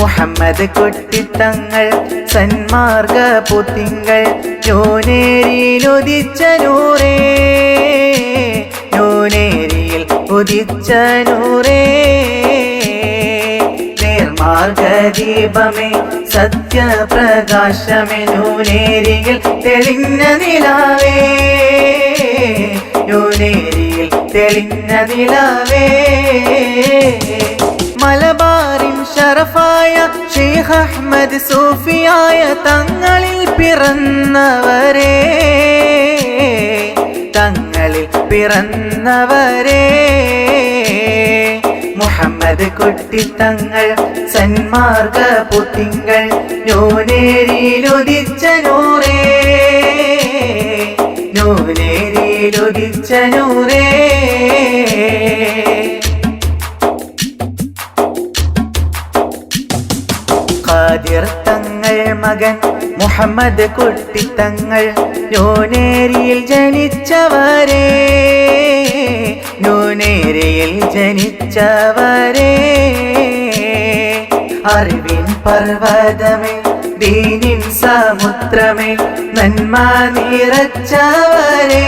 മുഹമ്മദ് കുട്ടിത്തങ്ങൾ സന്മാർഗ പുത്തിങ്കൾ യോനേരിയിൽ ഉദിച്ച നൂറേ യോനേരിയിൽ ഉദിച്ച നൂറേ. നേർമാർഗ ദീപമേ സത്യപ്രകാശമേ നൂനേരിയിൽ തെളിഞ്ഞ നിലാവേ. യൂനേരിയിൽ തെളിഞ്ഞ നിലാവേ. മലബാറിൻ ഷറഫായ അഹ്മദ് സൂഫിയായ തങ്ങളിൽ പിറന്നവരെ തങ്ങളിൽ പിറന്നവരെ. മുഹമ്മദ് കുട്ടി തങ്ങൾ സന്മാർഗ പുത്തിങ്ങൾ ഞോനേരിയിലൊതിച്ച നൂറേ നൂനേരിയിലുദിച്ച നൂറേ. ഖാദിർ തങ്ങൾ മകൻ മുഹമ്മദ് കുട്ടി കുട്ടിത്തങ്ങൾ ന്യൂനേരിയിൽ ജനിച്ചവരെ ന്യൂനേരിയിൽ ജനിച്ചവരെ. അറിവിൻ പർവതമേ ദീനിൻ സമുദ്രമേ നന്മ നിറച്ചവരെ.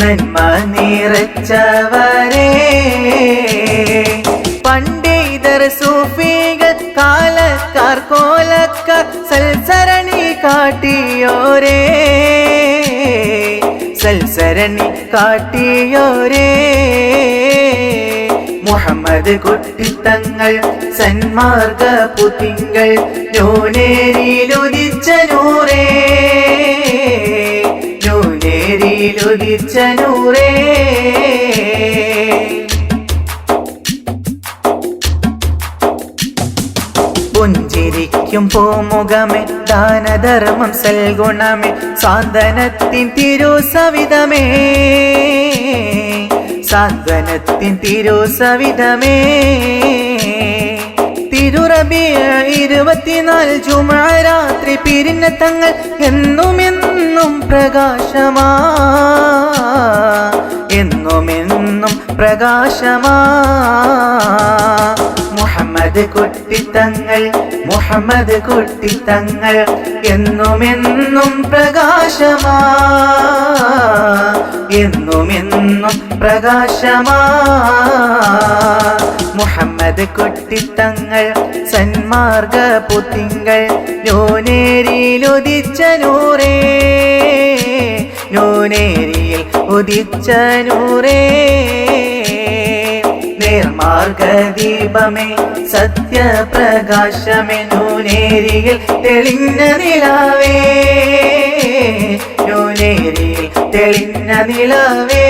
നന്മ നിറച്ചവരെ. പണ്ഡിതർ സൂഫികൾ കാലക്കാർ കോലക്കാർ സൽസരണി കാട്ടിയോരേ. സൽസരണി കാട്ടിയോരേ. മുഹമ്മദ് കുട്ടിത്തങ്ങൾ സന്മാർഗ പുതിങ്ങൾ ന്യൂനേരിയിലുദിച്ച നൂറേ. ന്യൂനേരിയിലുദിച്ച നൂറേ. പുഞ്ചിരിക്കും പൂമുഖമേ ദാനധർമ്മം സൽഗുണമേ സാന്ത്വനത്തിൻ തിരുസവിധമേ സാന്ത്വനത്തിൻ തിരുസവിധമേ തിരുറബിയ ഇരുപത്തിനാല് ജുമ രാത്രി പിരിഞ്ഞ തങ്ങൾ എന്നും എന്നും പ്രകാശമാ. എന്നുമെന്നും എന്നും പ്രകാശമാ. മുഹമ്മദ് കുട്ടിത്തങ്ങൾ മുഹമ്മദ് കുട്ടിത്തങ്ങൾ എന്നും എന്നും പ്രകാശമാ എന്നും എന്നും പ്രകാശമാ. മുഹമ്മദ് കുട്ടിത്തങ്ങൾ സന്മാർഗ പുത്തിങ്കൾ ന്യൂനേരിയിൽ ഉദിച്ച നൂറേ ഞോനേരിയിൽ ഉദിച്ച നൂറേ. നേർമാർഗ ദീപമേ സത്യപ്രകാശമേ നൂനേരിയിൽ തെളിഞ്ഞ നിലാവേ. നൂനേരിയിൽ തെളിഞ്ഞ നിലാവേ.